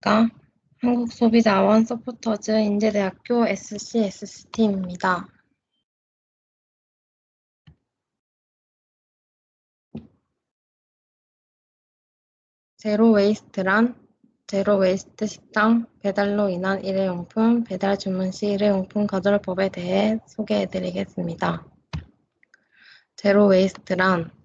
안녕하십니까. 한국소비자원 서포터즈 인제대학교 SCST입니다. 제로 웨이스트란 제로 웨이스트 식당 배달로 인한 일회용품 배달 주문 시 일회용품 거절 법에 대해 소개해 드리겠습니다. 제로 웨이스트란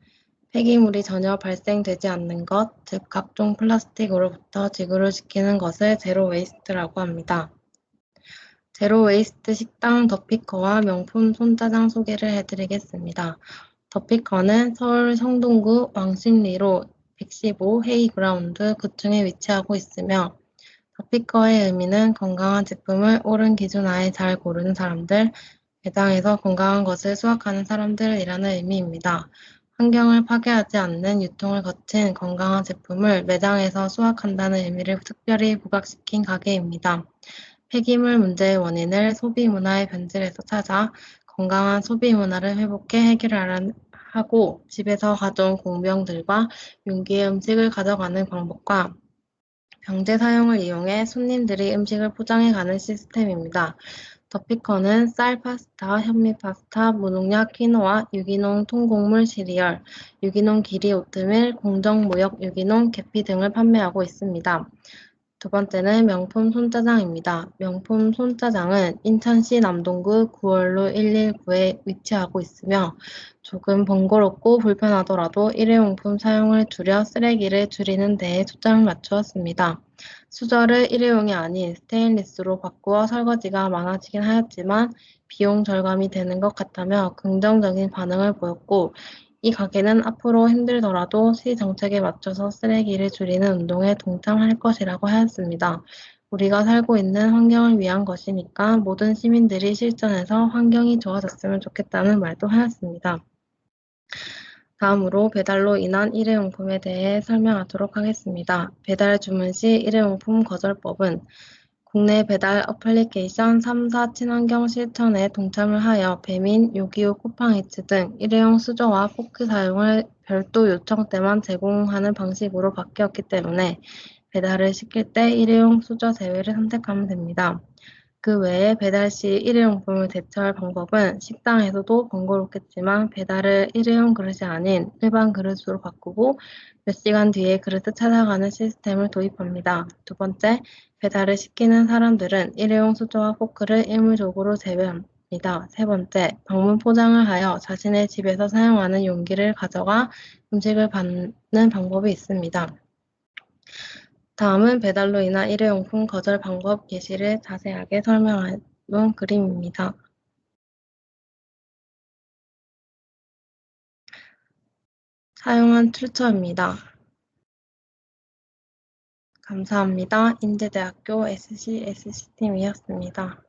폐기물이 전혀 발생되지 않는 것, 즉 각종 플라스틱으로부터 지구를 지키는 것을 제로 웨이스트라고 합니다. 제로 웨이스트 식당 더피커와 명품 손짜장 소개를 해드리겠습니다. 더피커는 서울 성동구 왕십리로 115 헤이그라운드 9층에 위치하고 있으며 더피커의 의미는 건강한 제품을 옳은 기준 하에 잘 고르는 사람들, 매장에서 건강한 것을 수확하는 사람들이라는 의미입니다. 환경을 파괴하지 않는 유통을 거친 건강한 제품을 매장에서 수확한다는 의미를 특별히 부각시킨 가게입니다. 폐기물 문제의 원인을 소비 문화의 변질에서 찾아 건강한 소비 문화를 회복해 해결하고 집에서 가져온 공병들과 용기의 음식을 가져가는 방법과 병제 사용을 이용해 손님들이 음식을 포장해 가는 시스템입니다. 더피커는 쌀 파스타, 현미 파스타, 무농약 키노아, 유기농 통곡물 시리얼, 유기농 기리 오트밀, 공정 무역 유기농 계피 등을 판매하고 있습니다. 두 번째는 명품 손짜장입니다. 명품 손짜장은 인천시 남동구 9월로 119에 위치하고 있으며 조금 번거롭고 불편하더라도 일회용품 사용을 줄여 쓰레기를 줄이는 데에 초점을 맞추었습니다. 수저를 일회용이 아닌 스테인리스로 바꾸어 설거지가 많아지긴 하였지만 비용 절감이 되는 것 같다며 긍정적인 반응을 보였고 이 가게는 앞으로 힘들더라도 시 정책에 맞춰서 쓰레기를 줄이는 운동에 동참할 것이라고 하였습니다. 우리가 살고 있는 환경을 위한 것이니까 모든 시민들이 실천해서 환경이 좋아졌으면 좋겠다는 말도 하였습니다. 다음으로 배달로 인한 일회용품에 대해 설명하도록 하겠습니다. 배달 주문 시 일회용품 거절법은 국내 배달 어플리케이션 3사 친환경 실천에 동참을 하여 배민, 요기요 쿠팡이츠 등 일회용 수저와 포크 사용을 별도 요청 때만 제공하는 방식으로 바뀌었기 때문에 배달을 시킬 때 일회용 수저 제외를 선택하면 됩니다. 그 외에 배달 시 일회용품을 대처할 방법은 식당에서도 번거롭겠지만 배달을 일회용 그릇이 아닌 일반 그릇으로 바꾸고 몇 시간 뒤에 그릇을 찾아가는 시스템을 도입합니다. 두 번째, 배달을 시키는 사람들은 일회용 수저와 포크를 일률적으로 제외합니다. 세 번째, 방문 포장을 하여 자신의 집에서 사용하는 용기를 가져가 음식을 받는 방법이 있습니다. 다음은 배달로 인한 일회용품 거절 방법 예시를 자세하게 설명한 그림입니다. 사용한 출처입니다. 감사합니다. 인제대학교 SCSC팀이었습니다.